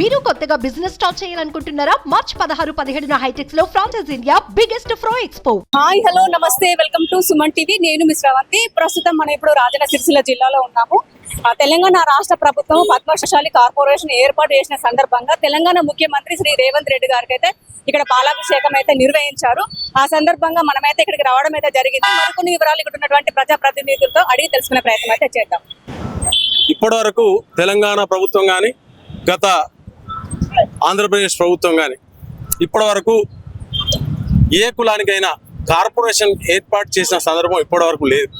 మీరు కొత్తగా business start చేయాలనుకుంటున్నారా? మార్చ్ పదహారు పదిహేడున హైటెక్స్లో franchise India biggest ఫ్రో expo hi hello నమస్తే వెల్కమ్ టు సుమన్ టీవీ నేను మిస్ రవంతి ప్రస్తుతం మనం ఇప్పుడు రాజన్న సిరిసిల్ల జిల్లాలో ఉన్నాము. ఆ, తెలంగాణ రాష్ట్ర ప్రభుత్వం పద్మశాలి కార్పొరేషన్ ఏర్పాటు చేసిన సందర్భంగా తెలంగాణ ముఖ్యమంత్రి శ్రీ రేవంత్ రెడ్డి గారికి అయితే ఇక్కడ పాలాభిషేకం అయితే నిర్వహించారు. ఆ సందర్భంగా మనమైతే ఇక్కడికి రావడం అయితే జరిగింది. మరికొన్ని వివరాలు ఇక్కడ ఉన్నటువంటి ప్రజా ప్రతినిధులతో అడిగి తెలుసుకునే ప్రయత్నం అయితే చేద్దాం. ఇప్పటి వరకు తెలంగాణ ప్రభుత్వం కానీ గత ఆంధ్రప్రదేశ్ ప్రభుత్వం కానీ ఇప్పటి వరకు ఏ కులానికైనా కార్పొరేషన్ ఏర్పాటు చేసిన సందర్భం ఇప్పటి వరకు లేదు.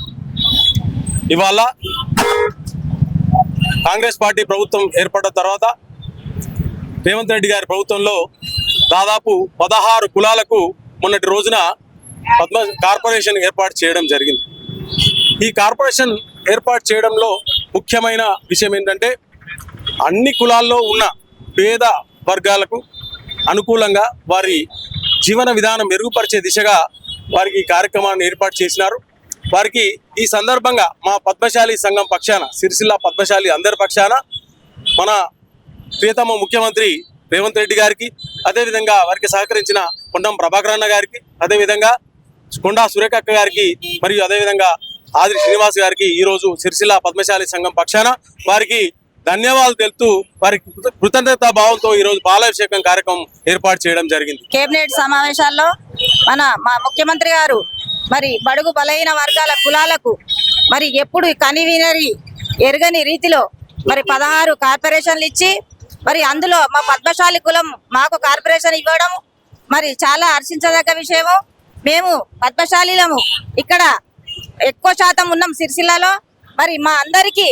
ఇవాళ కాంగ్రెస్ పార్టీ ప్రభుత్వం ఏర్పడిన తర్వాత రేవంత్ రెడ్డి గారి ప్రభుత్వంలో దాదాపు పదహారు కులాలకు మొన్నటి రోజున పద్మ కార్పొరేషన్ ఏర్పాటు చేయడం జరిగింది. ఈ కార్పొరేషన్ ఏర్పాటు చేయడంలో ముఖ్యమైన విషయం ఏంటంటే అన్ని కులాల్లో ఉన్న పేద వర్గాలకు అనుకూలంగా వారి జీవన విధానం మెరుగుపరిచే దిశగా వారికి ఈ కార్యక్రమాన్ని ఏర్పాటు చేసినారు. వారికి ఈ సందర్భంగా మా పద్మశాలి సంఘం పక్షాన సిరిసిల్ల పద్మశాలి అందరి పక్షాన మన ప్రియతమ ముఖ్యమంత్రి రేవంత్ రెడ్డి గారికి అదేవిధంగా వారికి సహకరించిన కొండం ప్రభాకర్ అన్న గారికి అదేవిధంగా కొండా సురేఖక్క గారికి మరియు అదేవిధంగా ఆదిరి శ్రీనివాస్ గారికి ఈరోజు సిరిసిల్ల పద్మశాలి సంఘం పక్షాన వారికి ధన్యవాదాలు తెలుపుతూ వారికి కృత- కృతజ్ఞతా భావంతో రోజు బాలాభిషేకం కార్యక్రమం ఏర్పాటు చేయడం జరిగింది. కేబినెట్ సమావేశాల్లో మన మా ముఖ్యమంత్రి గారు మరి బడుగు బలహీన వర్గాల కులాలకు మరి ఎప్పుడు కనివినరి ఎరగని రీతిలో మరి పదహారు కార్పొరేషన్లు ఇచ్చి మరి అందులో మా పద్మశాలి కులం మాకు కార్పొరేషన్ ఇవ్వడం మరి చాలా హర్షించదగ్గ విషయము. మేము పద్మశాలిలము ఇక్కడ ఎక్కువ శాతం ఉన్నాం సిరిసిల్లలో. మరి మా అందరికీ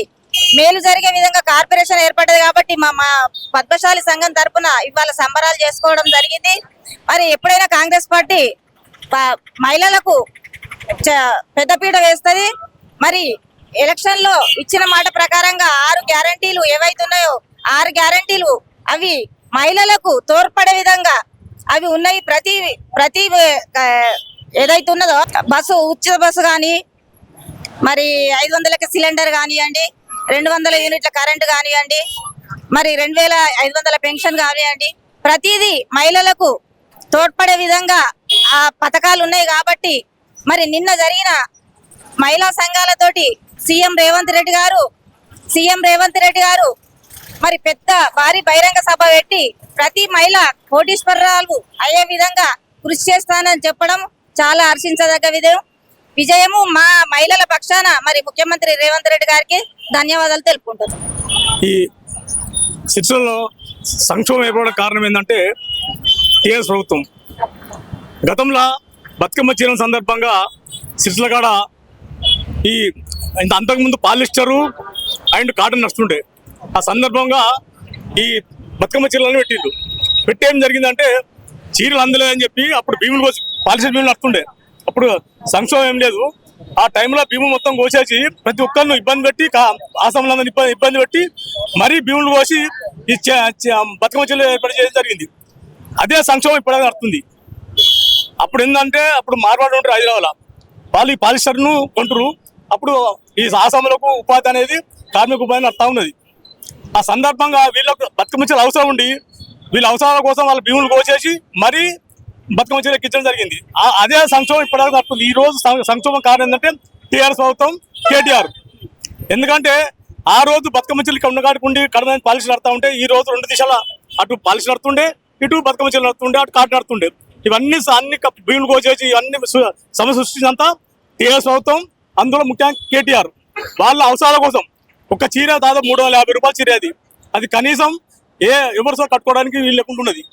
మేలు జరిగే విధంగా కార్పొరేషన్ ఏర్పడ్డది కాబట్టి మా మా పద్మశాలి సంఘం తరపున ఇవాళ సంబరాలు చేసుకోవడం జరిగింది. మరి ఎప్పుడైనా కాంగ్రెస్ పార్టీ మహిళలకు పెద్దపీట వేస్తుంది. మరి ఎలక్షన్లో ఇచ్చిన మాట ప్రకారంగా ఆరు గ్యారంటీలు ఏవైతున్నాయో ఆరు గ్యారంటీలు అవి మహిళలకు తోడ్పడే విధంగా అవి ఉన్నాయి. ప్రతి ప్రతి ఏదైతే ఉన్నదో బస్సు ఉచిత బస్సు కానీ మరి ఐదు వందలకి సిలిండర్ కానివ్వండి రెండు వందల యూనిట్ల కరెంట్ కానివ్వండి మరి రెండు వేల ఐదు వందల పెన్షన్ కానివ్వండి ప్రతిదీ మహిళలకు తోడ్పడే విధంగా ఆ పథకాలు ఉన్నాయి కాబట్టి మరి నిన్న జరిగిన మహిళా సంఘాలతోటి సీఎం రేవంత్ రెడ్డి గారు సీఎం రేవంత్ రెడ్డి గారు మరి పెద్ద భారీ బహిరంగ సభ పెట్టి ప్రతి మహిళ కోటీశ్వరరాలు అయ్యే విధంగా కృషి చేస్తానని చెప్పడం చాలా హర్షించదగ్గ విధం. విజయము మా మహిళల పక్షాన మరి ముఖ్యమంత్రి రేవంత్ రెడ్డి గారికి ధన్యవాదాలు తెలుపుకుంటున్నాను ఈ శిక్షణలో సంక్షోభం ఏర్పడడం కారణం ఏంటంటే టీఆర్ఎస్ ప్రభుత్వం. గతంలో బతుకమ్మ చీరల సందర్భంగా శిక్షల కాడ ఈ ఇంత అంతకుముందు పాలిస్టరు అండ్ కాటన్ నడుస్తుండే ఆ సందర్భంగా ఈ బతుకమ్మ చీరలను పెట్టిండు పెట్టి ఏం జరిగిందంటే చీరలు అందలేదని చెప్పి అప్పుడు భీములు కోసం పాలిస్టర్ భీములు నడుతుండే అప్పుడు సంక్షోభం ఏం లేదు. ఆ టైంలో భీములు మొత్తం కోసేసి ప్రతి ఒక్కరిని ఇబ్బంది పెట్టి కా- ఇబ్బంది ఇబ్బంది పెట్టి మరీ భీములు కోసి ఈ చ- చ- బతుకమ్మ ఏర్పాటు చేయడం జరిగింది. అదే సంక్షోభం ఇప్పటికే నడుతుంది అప్పుడు ఏంటంటే అప్పుడు మార్వాడు ఉంటారు హైదరాబాద్లో. వాళ్ళు ఈ పాలిస్టర్ను కొంటారు అప్పుడు ఈ ఆసాములకు ఉపాధి అనేది కార్మిక ఉపాధి నడుతూ ఉన్నది. ఆ సందర్భంగా వీళ్ళకు బతుకమ్మ అవసరం ఉండి వీళ్ళ అవసరాల కోసం వాళ్ళ భీములు కోసేసి మరీ బతుకమ్మ చీర ఎక్కించడం జరిగింది. ఆ- అదే సంక్షోభం ఇప్పటివరకు నడుస్తుంది ఈ రోజు సంక్షోభం కారణం ఏంటంటే టీఆర్ఎస్ ప్రభుత్వం కేటీఆర్. ఎందుకంటే ఆ రోజు బతుకమ్మ చీరలు ఇక్కడ ఉండగాడుకుండి కడమ పాలిసి నడుతూ ఉంటే ఈ రోజు రెండు దిశల అటు పాలిసి నడుతుండే ఇటు బతుకమ్మ చీరలు నడుతుండే అటు కాటు నడుతుండే. ఇవన్నీ అన్ని కప్- భీములు కోసేసి ఇవన్నీ సమస్య సృష్టించంతా టీఆర్ఎస్ ప్రభుత్వం అందులో ముఖ్యంగా కేటీఆర్. వాళ్ళ అవసరాల కోసం. ఒక చీర దాదాపు మూడు వందల యాభై రూపాయల చీర అది. అది కనీసం ఏ ఎవరితో కట్టుకోవడానికి వీలు లేకుండా ఉన్నది.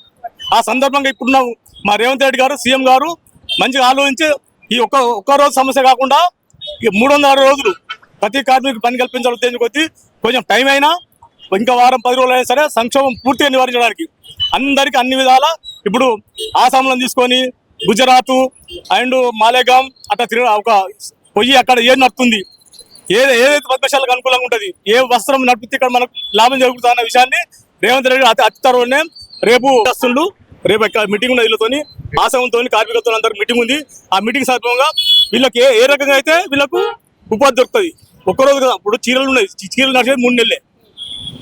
ఆ సందర్భంగా ఇప్పుడున్న మా రేవంత్ రెడ్డి గారు సీఎం గారు మంచిగా ఆలోచించి ఈ ఒక్క ఒక్క రోజు సమస్య కాకుండా ఈ మూడు వందల రోజులు ప్రతి కార్మికు పని కల్పించాలి కొద్దీ కొంచెం టైం అయినా ఇంకా వారం పది రోజులు అయినా సరే సంక్షోభం పూర్తిగా నివారించడానికి అందరికీ అన్ని విధాల ఇప్పుడు ఆసాంలను తీసుకొని గుజరాత్ అండ్ మాలేగాం అట్లా తిరిగి ఒక పొయ్యి అక్కడ ఏం నడుతుంది ఏ ఏదైతే పద్మశాలకు అనుకూలంగా ఉంటుంది ఏ వస్త్రం నడిపితే ఇక్కడ మనకు లాభం జరుగుతుంది అన్న విషయాన్ని రేవంత్ రెడ్డి అతి అతి త్వరలోనే రేపు వస్తుండు రేపు మీటింగ్ ఉన్నది వీళ్ళతోని ఆశయంతో కార్మికులతో అందరు మీటింగ్ ఉంది. ఆ మీటింగ్ సందర్భంగా వీళ్ళకి ఏ ఏ రకంగా అయితే వీళ్ళకు ఉపాధి దొరుకుతుంది. ఒక్కరోజు కదా ఇప్పుడు చీరలు ఉన్నాయి. చీరలు నడిచేది మూడు నెలలే.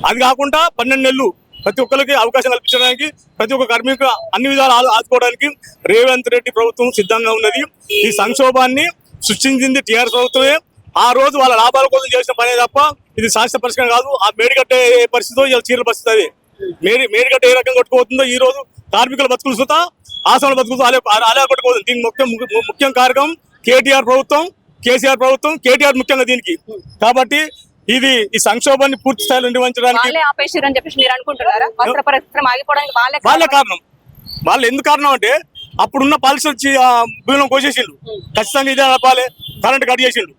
అది కాకుండా పన్నెండు నెలలు ప్రతి ఒక్కరికి అవకాశం కల్పించడానికి ప్రతి ఒక్క కార్మిక అన్ని విధాలు ఆదుకోవడానికి రేవంత్ రెడ్డి ప్రభుత్వం సిద్ధంగా ఉన్నది. ఈ సంక్షోభాన్ని సృష్టించింది టీఆర్ఎస్ ప్రభుత్వమే. ఆ రోజు వాళ్ళ లాభాల కోసం చేసిన పనే తప్ప ఇది శాశ్వత పరిష్కారం కాదు. ఆ మేడిగట్టే పరిస్థితితో ఇలా చీరల పరిస్థితి అది? మేడి మేడిగట్ట ఏ రకంగా కొట్టుకుపోతుందో ఈ రోజు కార్మికుల బతుకులు సుత ఆశ్రమాల బతుకులు అలా అలా కొట్టుకోతుంది దీనికి ముఖ్యం ముఖ్యం కారకం కేటీఆర్ ప్రభుత్వం కేసీఆర్ ప్రభుత్వం కేటీఆర్ ముఖ్యంగా దీనికి. కాబట్టి ఇది ఈ సంక్షోభాన్ని పూర్తి స్థాయిలో నిర్వహించడానికి వాళ్ళే ఆపేసారు అని చెప్పేసి మీరు అనుకుంటున్నారా? వస్త్ర పరిశ్రమ ఆగిపోవడానికి వాళ్ళే వాళ్ళే కారణం. వాళ్ళు ఎందుకు కారణం అంటే అప్పుడున్న పాలసీ భూమిలో కోసేసిండు. ఖచ్చితంగా ఇదే నడపాలి. కరెంట్ కట్ చేసిండు.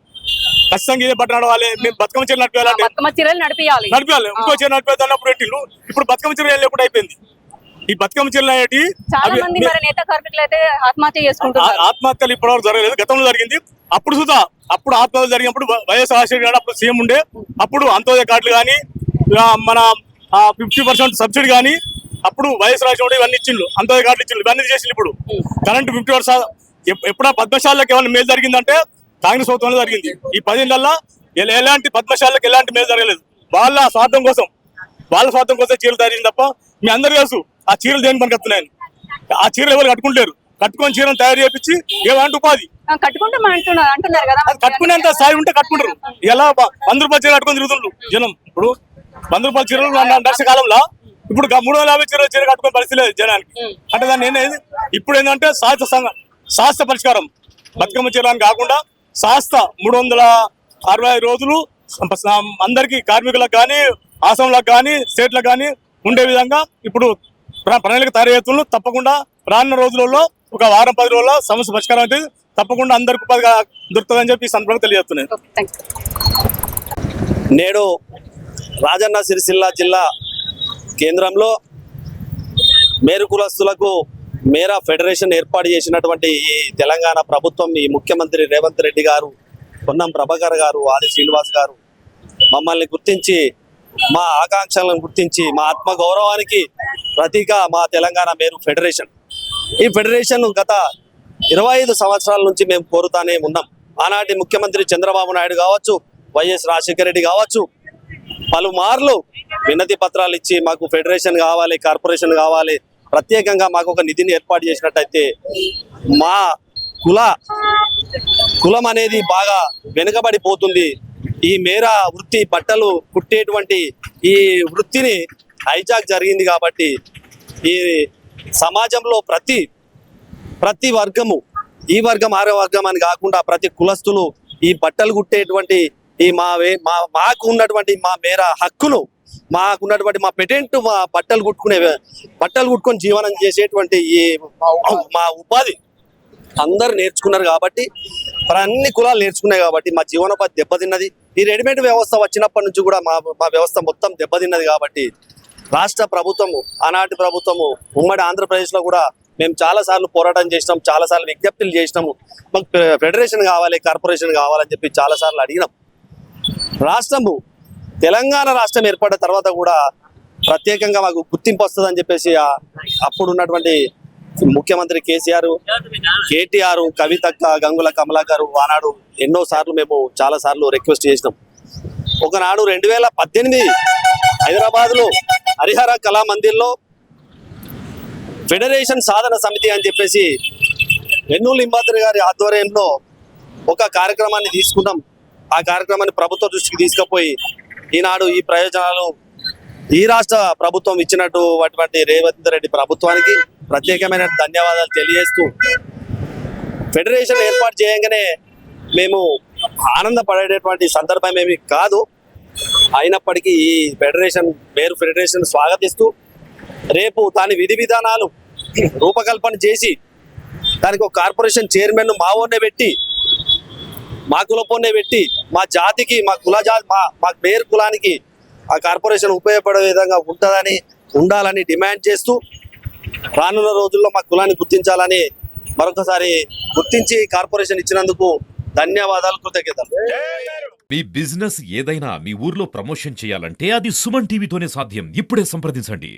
ఖచ్చితంగా ఇదే నడవాలి. మేము బతుకమ్మ చీర నడిపేయాలంటే బతుకమ్మ చీరలు నడిపియాలి. నడిపేయాలి. ఇంకో చీర పెట్టిండు ఇప్పుడు బతుకమ్మ చీర లేకుండా అయిపోయింది. ఈ బతుకమ్మ చీరలు అనేటి ఆత్మహత్యలు ఇప్పటివరకు జరగలేదు. గతంలో జరిగింది. అప్పుడు సుధా అప్పుడు ఆత్మహత్య జరిగినప్పుడు వైఎస్ రాజశేఖర గారు అప్పుడు సీఎం ఉండే. అప్పుడు అంత్యోదయ కార్డులు కానీ మన ఫిఫ్టీ పర్సెంట్ సబ్సిడీ కానీ అప్పుడు వైఎస్ రాజశేఖర ఇవన్నీ ఇచ్చిండు అంత్యోదయ కార్డులు ఇచ్చిండు ఇవన్నీ చేసిండు ఇప్పుడు. కరెంట్ ఫిఫ్టీ పర్సెంట్ ఎప్పుడా పద్మశాలకు ఏమైనా మేలు జరిగిందంటే కాంగ్రెస్ ప్రభుత్వంలో జరిగింది. ఈ పదేళ్ళల్లో ఎల- ఎలాంటి పద్మశాలకు ఎలాంటి మేలు జరగలేదు. వాళ్ళ స్వార్థం కోసం వాళ్ళ స్వార్థం కోసం చీరలు తయారు చేసింది తప్ప మీ అందరూ తెలుసు ఆ చీరలు దేని పనికి వస్తున్నాయని ఆ చీరలు ఎవరు కట్టుకుంటారు కట్టుకొని చీరను తయారు చేపించి ఏమంటే ఉపాధి. కట్టుకునేంత స్థాయి ఉంటే కట్టుకుంటారు. ఎలా వంద రూపాయల చీర కట్టుకొని తిరుగుతుండ్రు జనం. ఇప్పుడు వంద రూపాయల చీరలు న- వర్షకాలంలో ఇప్పుడు మూడు వందల యాభై చీరల చీర కట్టుకునే పరిస్థితి లేదు జనానికి. అంటే దాన్ని ఏంది ఇప్పుడు ఏంటంటే శాస్త్ర సంఘ శాస్త్ర పరిష్కారం. బతుకమ్మ చీర అని కాకుండా శాస్త్ర మూడు వందల అరవై ఐదు రోజులు అందరికీ కార్మికులకు కానీ ఆశ్రమంలకు కానీ స్టేట్లకు కానీ ఉండే విధంగా ఇప్పుడు ప్ర- ప్రణాళిక తయారు తప్పకుండా రానున్న రోజులలో ఒక వారం పది రోజుల్లో సమస్య పరిష్కారం అయితే తప్పకుండా అందరికి ఉపాధి దొరుకుతుందని చెప్పి సందర్భంగా తెలియజేస్తున్నాను. థాంక్స్. నేడు రాజన్న సిరిసిల్ల జిల్లా కేంద్రంలో మేరు కులస్తులకు మేరా ఫెడరేషన్ ఏర్పాటు చేసినటువంటి ఈ తెలంగాణ ప్రభుత్వం ఈ ముఖ్యమంత్రి రేవంత్ రెడ్డి గారు పొన్నం ప్రభాకర్ గారు ఆది శ్రీనివాస్ గారు మమ్మల్ని గుర్తించి మా ఆకాంక్షలను గుర్తించి మా ఆత్మ గౌరవానికి ప్రతీక మా తెలంగాణ మేరు ఫెడరేషన్. ఈ ఫెడరేషన్ గత ఇరవై ఐదు సంవత్సరాల నుంచి మేము కోరుతానే ఉన్నాం. ఆనాటి ముఖ్యమంత్రి చంద్రబాబు నాయుడు కావచ్చు వైఎస్ రాజశేఖర రెడ్డి కావచ్చు పలుమార్లు వినతి పత్రాలు ఇచ్చి మాకు ఫెడరేషన్ కావాలి కార్పొరేషన్ కావాలి ప్రత్యేకంగా మాకు ఒక నిధిని ఏర్పాటు చేసినట్టయితే మా కుల కులం అనేది బాగా వెనుకబడిపోతుంది. ఈ మేర వృత్తి బట్టలు కుట్టేటువంటి ఈ వృత్తిని హైజాక్ జరిగింది కాబట్టి ఈ సమాజంలో ప్రతి ప్రతి వర్గము ఈ వర్గం ఆరో వర్గం అని కాకుండా ప్రతి కులస్తులు ఈ బట్టలు కుట్టేటువంటి ఈ మా వే- మా మాకు ఉన్నటువంటి మా మేర హక్కులు మాకున్నటువంటి మా పెటెంట్ మా బట్టలు కుట్టుకునే బట్టలు కుట్టుకొని జీవనం చేసేటువంటి ఈ మా ఉపాధి అందరు నేర్చుకున్నారు కాబట్టి మరి అన్ని కులాలు నేర్చుకున్నాయి కాబట్టి మా జీవనోపాధి దెబ్బతిన్నది. ఈ రెడీమేడ్ వ్యవస్థ వచ్చినప్పటి నుంచి కూడా మా మా వ్యవస్థ మొత్తం దెబ్బతిన్నది కాబట్టి రాష్ట్ర ప్రభుత్వము ఆనాటి ప్రభుత్వము ఉమ్మడి ఆంధ్రప్రదేశ్లో కూడా మేము చాలా సార్లు పోరాటం చేసినాం చాలా సార్లు విజ్ఞప్తులు చేసినాము. మాకు ఫెడరేషన్ కావాలి కార్పొరేషన్ కావాలని చెప్పి చాలా సార్లు అడిగినాం. రాష్ట్రము తెలంగాణ రాష్ట్రం ఏర్పడిన తర్వాత కూడా ప్రత్యేకంగా మాకు గుర్తింపు వస్తుందని చెప్పేసి అప్పుడు ఉన్నటువంటి ముఖ్యమంత్రి కేసీఆర్ కేటీఆర్ కవితక్క గంగుల కమలాకర్ ఆనాడు ఎన్నో సార్లు మేము చాలా సార్లు రిక్వెస్ట్ చేసినాం. ఒకనాడు రెండు వేల పద్దెనిమిది హైదరాబాద్లో హరిహర కళా మందిర్లో ఫెడరేషన్ సాధన సమితి అని చెప్పేసి వెన్నూల్ లింబాద్రి గారి ఆధ్వర్యంలో ఒక కార్యక్రమాన్ని తీసుకున్నాం. ఆ కార్యక్రమాన్ని ప్రభుత్వ దృష్టికి తీసుకుపోయి ఈనాడు ఈ ప్రయోజనాలు ఈ రాష్ట్ర ప్రభుత్వం ఇచ్చినట్టు అటువంటి రేవంత్ రెడ్డి ప్రభుత్వానికి ప్రత్యేకమైన ధన్యవాదాలు తెలియజేస్తూ ఫెడరేషన్ ఏర్పాటు చేయగానే మేము ఆనందపడేటటువంటి సందర్భం ఏమి కాదు. అయినప్పటికీ ఈ ఫెడరేషన్ పేరు ఫెడరేషన్ స్వాగతిస్తూ రేపు దాని విధి విధానాలు రూపకల్పన చేసి దానికి ఒక కార్పొరేషన్ చైర్మన్ మా పెట్టి మా కులపోనే పెట్టి మా జాతికి మా కుల జాతి మా మా పేరు కులానికి ఆ కార్పొరేషన్ ఉపయోగపడే విధంగా ఉంటుందని ఉండాలని డిమాండ్ చేస్తూ రానున్న రోజుల్లో మా కులాన్ని గుర్తించాలని మరొకసారి గుర్తించి కార్పొరేషన్ ఇచ్చినందుకు ధన్యవాదాలు కృతజ్ఞతలు. మీ బిజినెస్ ఏదైనా మీ ఊర్లో ప్రమోషన్ చేయాలంటే అది సుమన్ టీవీతోనే సాధ్యం. ఇప్పుడే సంప్రదించండి.